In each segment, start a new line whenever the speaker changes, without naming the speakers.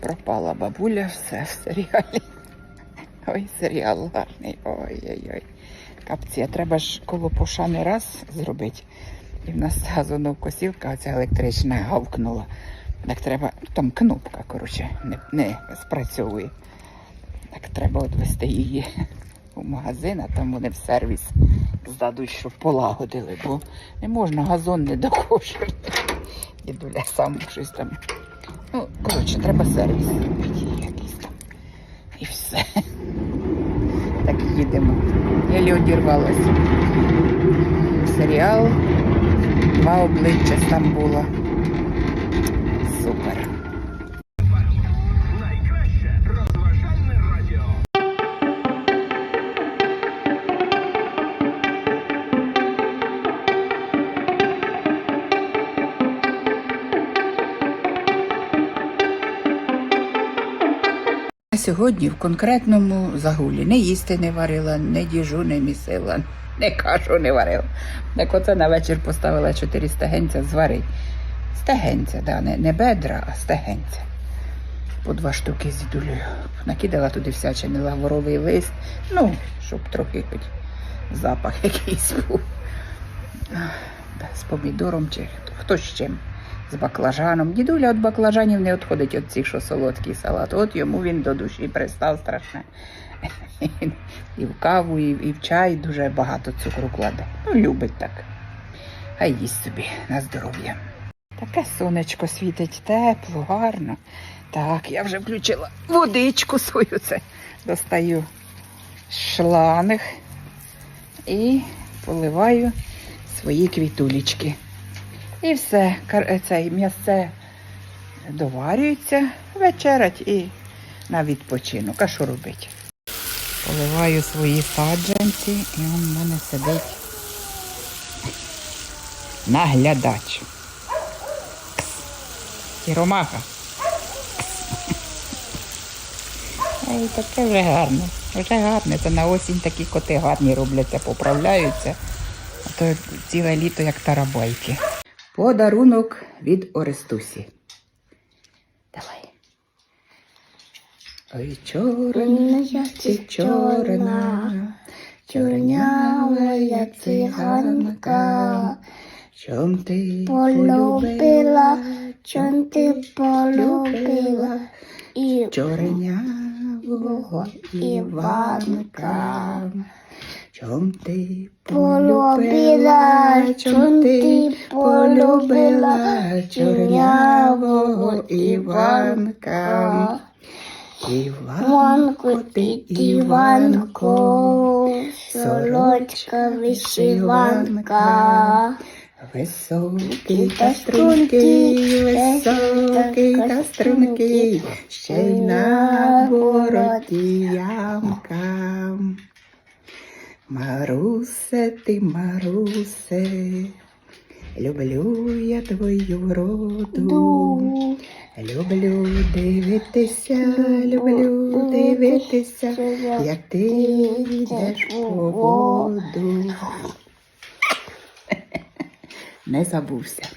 Пропала бабуля, все в серіалі. Ой, серіал гарний. Ой-ой-ой. Капці, треба ж коло пошани раз зробити. І в нас газонокосілка оця електрична гавкнула. Так треба, там кнопка, коротше, не, не спрацьовує. Так треба відвести її у магазин, а там вони в сервіс здадуть, щоб полагодили, бо не можна газон не докошувати. Дідуля сам щось там. Ну, коротше, треба сервіс зробити якийсь там. І все. Так їдемо. Я одірвалася. Серіал. Два обличчя Стамбула. Супер. Сьогодні в конкретному загулі не їсти не варила, не діжу не місила, не кашу не варила. Так оце на вечір поставила чотири стегенця зварить. Стегенця, да, не, не бедра, а стегенця. По два штуки з дідулею. Накидала туди всячини лавровий лист, ну, щоб трохи хоч запах якийсь був. З помідором чи хто, хто з чим. З баклажаном. Дідуля від баклажанів не відходить від цих, що солодкий салат. От йому він до душі пристав страшне. І в каву, і, в чай дуже багато цукру кладе. Ну, любить так. Хай їсть собі на здоров'я. Таке сонечко світить тепло, гарно. Так, я вже включила водичку свою. Це достаю шланг і поливаю свої квітулечки. І все, кар- цей м'ясце доварюється, вечерять і на відпочинок. А що робити? Поливаю свої саджанці, і он в мене сидить наглядач. І ромаха. Таке вже гарне. Вже гарне. Це на осінь такі коти гарні робляться, поправляються. А то ціле літо як тарабайки. Подарунок від Орестусі. Давай. Ой, чорна, ти чорна, чорнявая циганка, чом ти
полюбила, чом ти полюбила? І
чорнявого Іванка. Чом ти
полюбила, чом ти полюбила
чорнявого Іванка.
Іванко ти Іванко, солодка вишиванка.
Високий та стрункий, високий та стрункий, ще й на бороді Марусе, ти, Марусе, люблю я твою вроду.
Ду.
Люблю дивитися, люблю дивитися, як ти йдеш по воду. Не забувся.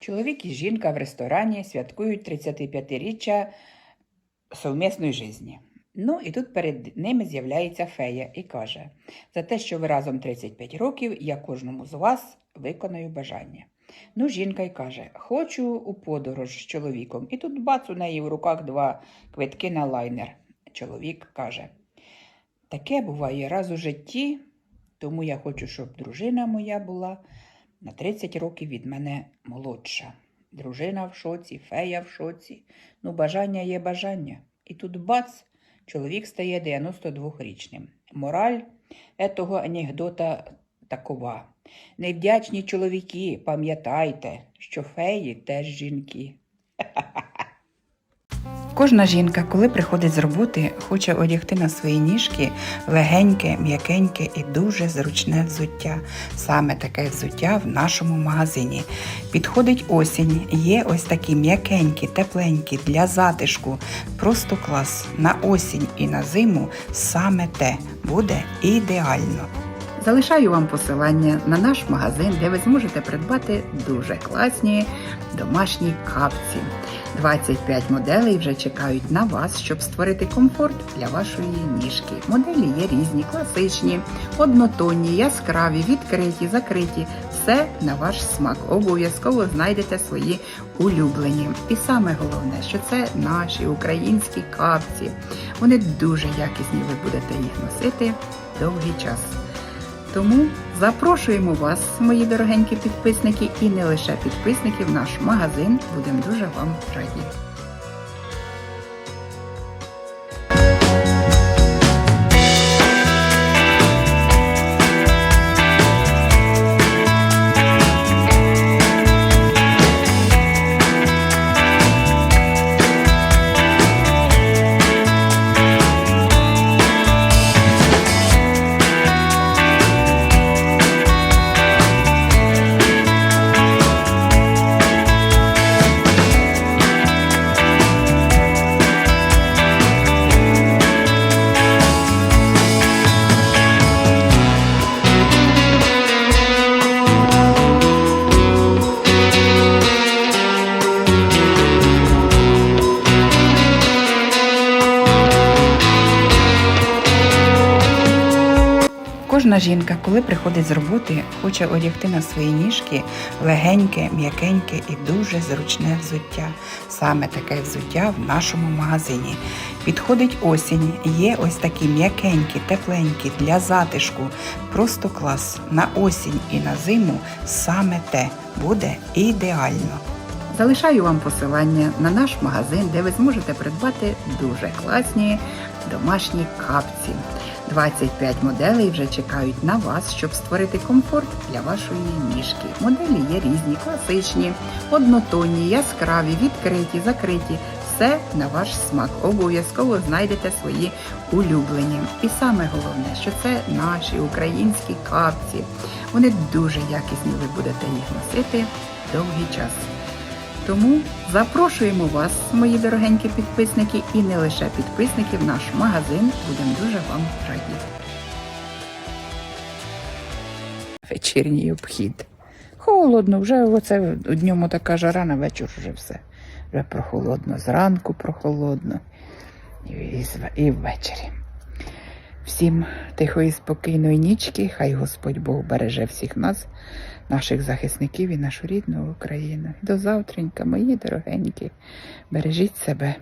Чоловік і жінка в ресторані святкують 35-річчя совмісної житті. Ну і тут перед ними з'являється фея і каже: за те, що ви разом 35 років, я кожному з вас виконаю бажання. Ну, жінка й каже: Хочу у подорож з чоловіком. І тут бац у неї в руках два квитки на лайнер. Чоловік каже: Таке буває раз у житті, тому я хочу, щоб дружина моя була на 30 років від мене молодша. Дружина в шоці, фея в шоці. Ну, бажання є бажання. І тут бац, чоловік стає 92-річним. Мораль етого анекдота такова. Невдячні чоловіки, пам'ятайте, що феї теж жінки. Кожна жінка, коли приходить з роботи, хоче одягти на свої ніжки легеньке, м'якеньке і дуже зручне взуття. Саме таке взуття в нашому магазині. Підходить осінь, є ось такі м'якенькі, тепленькі для затишку. Просто клас. На осінь і на зиму саме те буде ідеально. Залишаю вам посилання на наш магазин, де ви зможете придбати дуже класні домашні капці. 25 моделей вже чекають на вас, щоб створити комфорт для вашої ніжки. Моделі є різні, класичні, однотонні, яскраві, відкриті, закриті. Все на ваш смак. Обов'язково знайдете свої улюблені. І саме головне, що це наші українські капці. Вони дуже якісні, ви будете їх носити довгий час. Тому запрошуємо вас, мої дорогенькі підписники, і не лише підписники в наш магазин. Будемо дуже вам раді. Кожна жінка, коли приходить з роботи, хоче одягти на свої ніжки легеньке, м'якеньке і дуже зручне взуття. Саме таке взуття в нашому магазині. Підходить осінь, є ось такі м'якенькі, тепленькі для затишку. Просто клас. На осінь і на зиму саме те буде ідеально. Залишаю вам посилання на наш магазин, де ви зможете придбати дуже класні домашні капці. 25 моделей вже чекають на вас, щоб створити комфорт для вашої ніжки. Моделі є різні, класичні, однотонні, яскраві, відкриті, закриті. Все на ваш смак. Обов'язково знайдете свої улюблені. І саме головне, що це наші українські капці. Вони дуже якісні, ви будете їх носити довгий час. Тому запрошуємо вас, мої дорогенькі підписники, і не лише підписники в наш магазин. Будемо дуже вам раді. Вечірній обхід. Холодно, вже оце днем така жара, на вечір вже все. Вже прохолодно. Зранку прохолодно. І ввечері. Всім тихої, спокійної нічки, хай Господь Бог береже всіх нас, наших захисників і нашу рідну Україну. До завтренька, мої дорогенькі, бережіть себе.